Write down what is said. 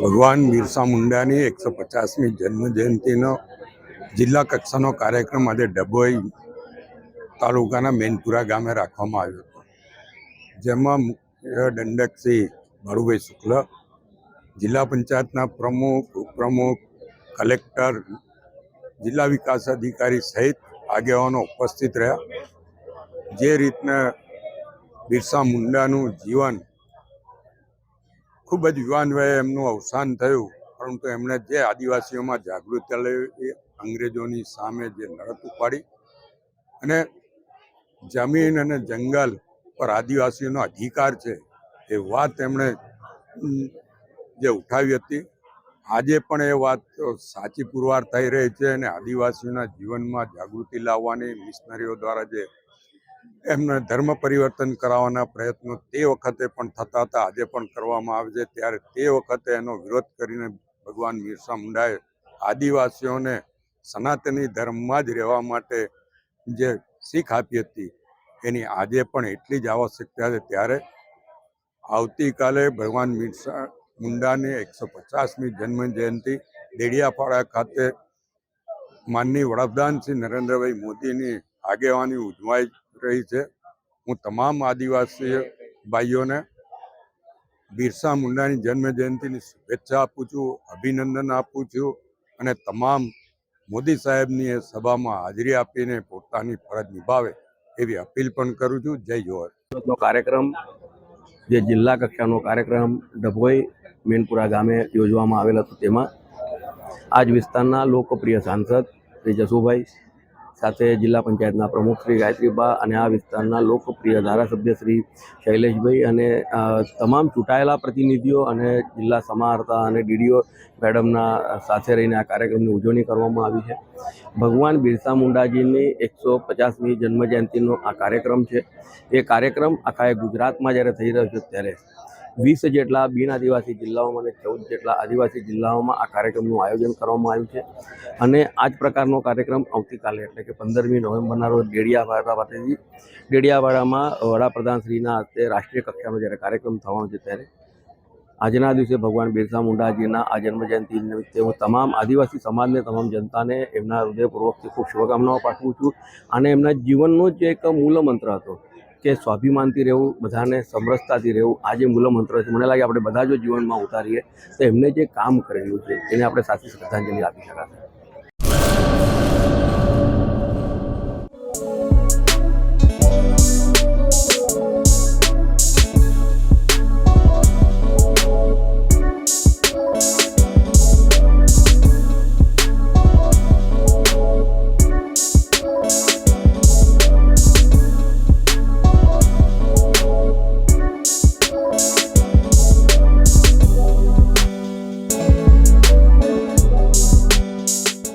ભગવાન બિરસા મુંડાની એકસો પચાસમી જન્મ જયંતિનો જિલ્લા કક્ષાનો કાર્યક્રમ આજે ડભોઈ તાલુકાના મેનપુરા ગામે રાખવામાં આવ્યો હતો. જેમાં મુખ્ય દંડકસિંહ શ્રી બાળુભાઈ શુક્લ, જિલ્લા પંચાયતના પ્રમુખ, ઉપપ્રમુખ, કલેક્ટર, જિલ્લા વિકાસ અધિકારી સહિત આગેવાનો ઉપસ્થિત રહ્યા. જે રીતના બિરસા મુંડાનું જીવન ખૂબ જ યુવાન વયે એમનું અવસાન થયું. પરંતુ એમણે જે આદિવાસીઓમાં જાગૃતિ લાવી અંગ્રેજોની સામે જે લડત ઉપાડી અને જમીન અને જંગલ પર આદિવાસીઓનો અધિકાર છે એ વાત એમણે જે ઉઠાવી હતી. આજે પણ એ વાત સાચી પુરવાર થઈ રહી છે અને આદિવાસીઓના જીવનમાં જાગૃતિ લાવવાની મિશનરીઓ દ્વારા જે એમને ધર્મ પરિવર્તન કરાવવાના પ્રયત્નો તે વખતે પણ થતા હતા. આજે પણ કરવામાં આવે છે. ત્યારે તે વખતે એનો વિરોધ કરીને ભગવાન બિરસા મુંડાએ આદિવાસીઓને સનાતની ધર્મમાં જ રહેવા માટે જે શીખ આપી હતી, એની આજે પણ એટલી જ આવશ્યકતા છે. ત્યારે આવતીકાલે ભગવાન બિરસા મુંડાની એકસો પચાસમી જન્મ જયંતિ દેડિયાપાડા ખાતે માનની વડાપ્રધાન શ્રી નરેન્દ્રભાઈ મોદીની આગેવાની ઉજવાઈ રહી છે. હું તમામ આદિવાસી ભાઈઓને બિરસા મુંડાની જન્મ શુભેચ્છા આપું છું, અભિનંદન આપું છું અને તમામ મોદી સાહેબની એ સભામાં હાજરી આપીને પોતાની ફરજ નિભાવે એવી અપીલ પણ કરું છું. જય જોહર કાર્યક્રમ, જે જિલ્લા કક્ષાનો કાર્યક્રમ ડભોઈ મેનપુરા ગામે યોજવામાં આવેલ હતો, તેમાં આજ વિસ્તારના લોકપ્રિય સાંસદ શ્રી જસુભાઈ સાથે જિલ્લા પંચાયતના પ્રમુખ શ્રી ગાયત્રીબા અને આ વિસ્તારના લોકપ્રિય ધારાસભ્ય શ્રી શૈલેષભાઈ અને તમામ ચૂંટાયેલા પ્રતિનિધિઓ અને જિલ્લા સમાહર્તા અને ડીડીઓ મેડમના સાથે રહીને આ કાર્યક્રમની ઉજવણી કરવામાં આવી છે. ભગવાન બિરસા મુંડાજીની એકસો પચાસમી જન્મજયંતિનો આ કાર્યક્રમ છે. એ કાર્યક્રમ આખા ગુજરાતમાં જ્યારે થઈ રહ્યો છે ત્યારે વીસ જેટલા બિન આદિવાસી જિલ્લાઓમાં અને ચૌદ જેટલા આદિવાસી જિલ્લાઓમાં આ કાર્યક્રમનું આયોજન કરવામાં આવ્યું છે. અને આ જ પ્રકારનો કાર્યક્રમ આવતીકાલે એટલે કે પંદરમી નવેમ્બરના રોજ ડેડિયાવાડા પાસેથી ડેડિયાવાડામાં વડાપ્રધાનશ્રીના હસ્તે રાષ્ટ્રીય કક્ષાનો જ્યારે કાર્યક્રમ થવાનો છે ત્યારે આજના દિવસે ભગવાન બિરસા મુંડાજીના આ જન્મજયંતિ નિમિત્તે હું તમામ આદિવાસી સમાજને, તમામ જનતાને એમના હૃદયપૂર્વકથી ખૂબ શુભકામનાઓ પાઠવું છું. અને એમના જીવનનો જ એક મૂળ મંત્ર હતો. કે સ્વાભિમાનથી રહેવું, બધાને સમરસતાથી રહેવું, આ જે મૂલમંત્ર છે, મને લાગે આપણે બધા જો જીવનમાં ઉતારીએ તો એમને જે કામ કરેલું છે એને આપણે સાચી શ્રદ્ધાંજલિ આપી શકાશે.